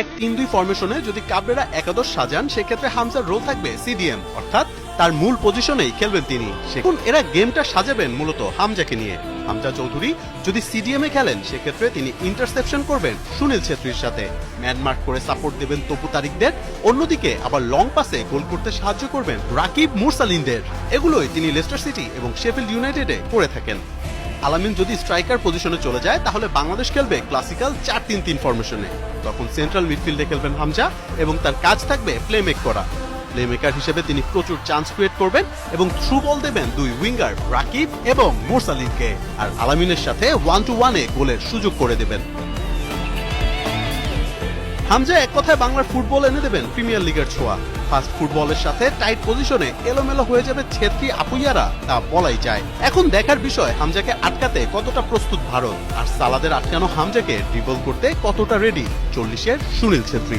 এক তিন দুই ফরমেশনে যদি কাবরেরা একাদশ সাজান, সেক্ষেত্রে হামজার রোল থাকবে সিডিএম অর্থাৎ তার মূল পজিশনেই খেলবেন তিনি। এখন এরা গেমটা সাজাবেন মূলত হামজাকে নিয়ে। হামজা চৌধুরী যদি সিডিএম এ খেলেন, সেক্ষেত্রে তিনি ইন্টারসেপশন করবেন সুনীল ছেত্রীর সাথে। ম্যানমার্ক করে সাপোর্ট দেবেন তপু তারিকদের। অন্যদিকে আবার লং পাসে গোল করতে সাহায্য করবেন রাকিব মুরসালিনদের। এগুলোই তিনি লেস্টার সিটি এবং শেফিল্ড ইউনাইটেডে করে থাকেন। আলামিন যদি স্ট্রাইকার পজিশনে চলে যায়, তাহলে বাংলাদেশ খেলবে ক্লাসিক্যাল চার তিন তিন ফরমেশনে। তখন সেন্ট্রাল মিডফিল্ডে খেলবেন হামজা এবং তার কাজ থাকবে প্লেমেক করা। প্লেমেকার হিসেবে তিনি প্রচুর চান্স ক্রিয়েট করবেন এবং থ্রু বল দেবেন দুই উইঙ্গার রাকিব এবং মোরসালিনকে। আর আলামিনের সাথে ওয়ান টু ওয়ানে গোলের সুযোগ করে দেবেন। হামজা, এক কথায় বাংলার ফুটবল এনে দেবেন প্রিমিয়ার লিগের ছোঁয়া। ফাস্ট ফুটবলের সাথে টাইট পজিশনে এলোমেলো হয়ে যাবে ছেত্রী আপুইয়ারা, তা বলাই যায়। এখন দেখার বিষয়, হামজাকে আটকাতে কতটা প্রস্তুত ভারত? আর সালাদের আটকানো হামজাকে ড্রিবল করতে কতটা রেডি চল্লিশের সুনীল ছেত্রী।